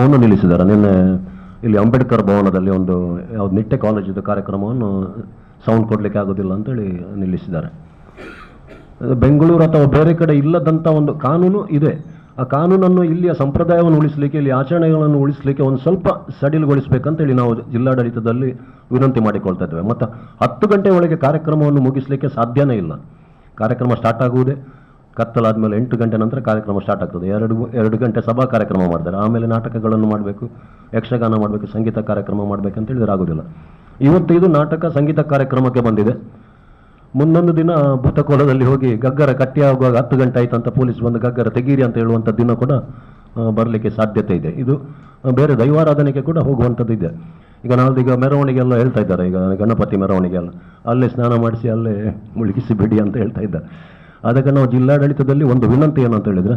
ಕಾರ್ಯಕ್ರಮವನ್ನು ನಿಲ್ಲಿಸಿದ್ದಾರೆ. ನಿನ್ನೆ ಇಲ್ಲಿ ಅಂಬೇಡ್ಕರ್ ಭವನದಲ್ಲಿ ಒಂದು ಯಾವ್ದು ನಿಟ್ಟೆ ಕಾಲೇಜಿದ್ದು ಕಾರ್ಯಕ್ರಮವನ್ನು ಸೌಂಡ್ ಕೊಡಲಿಕ್ಕೆ ಆಗೋದಿಲ್ಲ ಅಂತೇಳಿ ನಿಲ್ಲಿಸಿದ್ದಾರೆ. ಅದು ಬೆಂಗಳೂರು ಅಥವಾ ಬೇರೆ ಕಡೆ ಇಲ್ಲದಂಥ ಒಂದು ಕಾನೂನು ಇದೆ. ಆ ಕಾನೂನನ್ನು ಇಲ್ಲಿಯ ಸಂಪ್ರದಾಯವನ್ನು ಉಳಿಸಲಿಕ್ಕೆ, ಇಲ್ಲಿ ಆಚರಣೆಗಳನ್ನು ಉಳಿಸಲಿಕ್ಕೆ ಒಂದು ಸ್ವಲ್ಪ ಸಡಿಲಗೊಳಿಸಬೇಕಂತೇಳಿ ನಾವು ಜಿಲ್ಲಾಡಳಿತದಲ್ಲಿ ವಿನಂತಿ ಮಾಡಿಕೊಳ್ತಾ ಇದ್ದೇವೆ. ಮತ್ತು ಹತ್ತು ಗಂಟೆ ಒಳಗೆ ಕಾರ್ಯಕ್ರಮವನ್ನು ಮುಗಿಸಲಿಕ್ಕೆ ಸಾಧ್ಯನೇ ಇಲ್ಲ. ಕಾರ್ಯಕ್ರಮ ಸ್ಟಾರ್ಟ್ ಆಗುವುದೇ. ಕತ್ತಲಾದ್ಮೇಲೆ ಎಂಟು ಗಂಟೆ ನಂತರ ಕಾರ್ಯಕ್ರಮ ಸ್ಟಾರ್ಟ್ ಆಗ್ತದೆ. ಎರಡು ಎರಡು ಗಂಟೆ ಸಭಾ ಕಾರ್ಯಕ್ರಮ ಮಾಡ್ತಾರೆ. ಆಮೇಲೆ ನಾಟಕಗಳನ್ನು ಮಾಡಬೇಕು, ಯಕ್ಷಗಾನ ಮಾಡಬೇಕು, ಸಂಗೀತ ಕಾರ್ಯಕ್ರಮ ಮಾಡಬೇಕಂತ ಹೇಳಿದ್ರೆ ಆಗೋದಿಲ್ಲ. ಇವತ್ತು ಇದು ನಾಟಕ, ಸಂಗೀತ ಕಾರ್ಯಕ್ರಮಕ್ಕೆ ಬಂದಿದೆ. ಮುಂದೊಂದು ದಿನ ಭೂತಕೋಲದಲ್ಲಿ ಹೋಗಿ ಗಗ್ಗರ ಕಟ್ಟಿ ಆಗುವಾಗ ಹತ್ತು ಗಂಟೆ ಆಯ್ತು ಅಂತ ಪೊಲೀಸ್ ಬಂದು ಗಗ್ಗರ ತೆಗೀರಿ ಅಂತ ಹೇಳುವಂಥ ದಿನ ಕೂಡ ಬರಲಿಕ್ಕೆ ಸಾಧ್ಯತೆ ಇದೆ. ಇದು ಬೇರೆ ದೈವಾರಾಧನೆಗೆ ಕೂಡ ಹೋಗುವಂಥದ್ದು ಇದೆ. ಈಗ ನಾಳ್ದು ಈಗ ಮೆರವಣಿಗೆ ಎಲ್ಲ ಹೇಳ್ತಾ ಇದ್ದಾರೆ. ಈಗ ಗಣಪತಿ ಮೆರವಣಿಗೆ ಎಲ್ಲ ಅಲ್ಲೇ ಸ್ನಾನ ಮಾಡಿಸಿ ಅಲ್ಲೇ ಮುಳುಗಿಸಿ ಬಿಡಿ ಅಂತ ಹೇಳ್ತಾ ಇದ್ದಾರೆ. ಅದಕ್ಕೆ ನಾವು ಜಿಲ್ಲಾಡಳಿತದಲ್ಲಿ ಒಂದು ವಿನಂತಿ ಏನಂತ ಹೇಳಿದರೆ,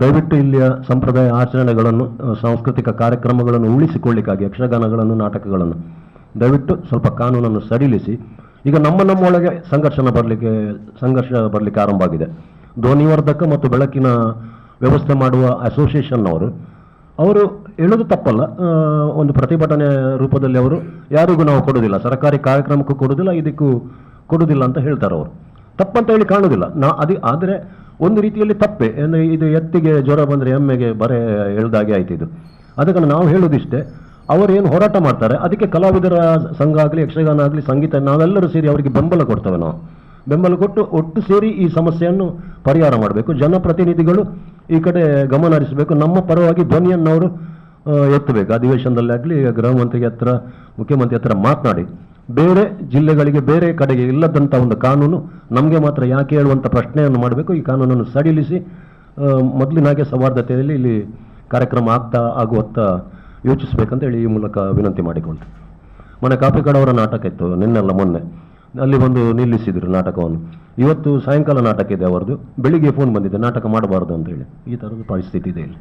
ದಯವಿಟ್ಟು ಇಲ್ಲಿಯ ಸಂಪ್ರದಾಯ ಆಚರಣೆಗಳನ್ನು ಸಾಂಸ್ಕೃತಿಕ ಕಾರ್ಯಕ್ರಮಗಳನ್ನು ಉಳಿಸಿಕೊಳ್ಳಿಕ್ಕಾಗಿ, ಯಕ್ಷಗಾನಗಳನ್ನು, ನಾಟಕಗಳನ್ನು. ದಯವಿಟ್ಟು ಸ್ವಲ್ಪ ಕಾನೂನನ್ನು ಸಡಿಲಿಸಿ. ಈಗ ನಮ್ಮ ನಮ್ಮೊಳಗೆ ಸಂಘರ್ಷನ ಬರಲಿಕ್ಕೆ, ಸಂಘರ್ಷ ಬರಲಿಕ್ಕೆ ಆರಂಭ ಆಗಿದೆ. ಧ್ವನಿವರ್ಧಕ ಮತ್ತು ಬೆಳಕಿನ ವ್ಯವಸ್ಥೆ ಮಾಡುವ ಅಸೋಸಿಯೇಷನ್ನವರು ಅವರು ಹೇಳೋದು ತಪ್ಪಲ್ಲ. ಒಂದು ಪ್ರತಿಭಟನೆ ರೂಪದಲ್ಲಿ ಅವರು, ಯಾರಿಗೂ ನಾವು ಕೊಡೋದಿಲ್ಲ ಸರ್ಕಾರಿ ಕಾರ್ಯಕ್ರಮಕ್ಕೂ ಕೊಡೋದಿಲ್ಲ ಇದಕ್ಕೂ ಕೊಡೋದಿಲ್ಲ ಅಂತ ಹೇಳ್ತಾರೆ ಅವರು. ತಪ್ಪಂತ ಹೇಳಿ ಕಾಣುವುದಿಲ್ಲ. ನಾ ಅದು ಆದರೆ ಒಂದು ರೀತಿಯಲ್ಲಿ ತಪ್ಪೆ. ಏನು ಇದು ಎತ್ತಿಗೆ ಜ್ವರ ಬಂದರೆ ಎಮ್ಮೆಗೆ ಬರೆ ಎಳ್ದಾಗೆ ಆಯ್ತು ಇದು. ಅದಕ್ಕೆ ನಾವು ಹೇಳೋದಿಷ್ಟೇ ಏನು ಹೋರಾಟ ಮಾಡ್ತಾರೆ, ಅದಕ್ಕೆ ಕಲಾವಿದರ ಸಂಘ ಆಗಲಿ, ಯಕ್ಷಗಾನ ಆಗಲಿ, ಸಂಗೀತ, ನಾವೆಲ್ಲರೂ ಸೇರಿ ಅವರಿಗೆ ಬೆಂಬಲ ಕೊಡ್ತೇವೆ ನಾವು. ಬೆಂಬಲ ಕೊಟ್ಟು ಒಟ್ಟು ಸೇರಿ ಈ ಸಮಸ್ಯೆಯನ್ನು ಪರಿಹಾರ ಮಾಡಬೇಕು. ಜನಪ್ರತಿನಿಧಿಗಳು ಈ ಕಡೆ ಗಮನ ಹರಿಸಬೇಕು. ನಮ್ಮ ಪರವಾಗಿ ಧ್ವನಿಯನ್ನು ಅವರು ಎತ್ತಬೇಕು. ಅಧಿವೇಶನದಲ್ಲಿ ಆಗಲಿ ಗೃಹ ಮಂತ್ರಿಗೆ ಹತ್ರ, ಮುಖ್ಯಮಂತ್ರಿ ಹತ್ರ ಮಾತನಾಡಿ. ಬೇರೆ ಜಿಲ್ಲೆಗಳಿಗೆ ಬೇರೆ ಕಡೆಗೆ ಇಲ್ಲದಂಥ ಒಂದು ಕಾನೂನು, ನಮಗೆ ಮಾತ್ರ ಯಾಕೆ ಹೇಳುವಂಥ ಪ್ರಶ್ನೆಯನ್ನು ಮಾಡಬೇಕು? ಈ ಕಾನೂನನ್ನು ಸಡಿಲಿಸಿ ಮೊದಲಿನಾಗೆ ಸೌಹಾರ್ದತೆಯಲ್ಲಿ ಇಲ್ಲಿ ಕಾರ್ಯಕ್ರಮ ಆಗ್ತಾ ಆಗುವತ್ತ ಯೋಚಿಸಬೇಕಂತ ಹೇಳಿ ಈ ಮೂಲಕ ವಿನಂತಿ ಮಾಡಿಕೊಂಡೆ. ಮೊನ್ನೆ ಕಾಪಿಕಾಡವರ ನಾಟಕ ಇತ್ತು, ನಿನ್ನೆಲ್ಲ ಮೊನ್ನೆ. ಅಲ್ಲಿ ಬಂದು ನಿಲ್ಲಿಸಿದರು ನಾಟಕವನ್ನು. ಇವತ್ತು ಸಾಯಂಕಾಲ ನಾಟಕ ಇದೆ ಅವರದು. ಬೆಳಿಗ್ಗೆ ಫೋನ್ ಬಂದಿದೆ, ನಾಟಕ ಮಾಡಬಾರ್ದು ಅಂತ ಹೇಳಿ. ಈ ಥರದ ಪರಿಸ್ಥಿತಿ ಇದೆ ಇಲ್ಲಿ.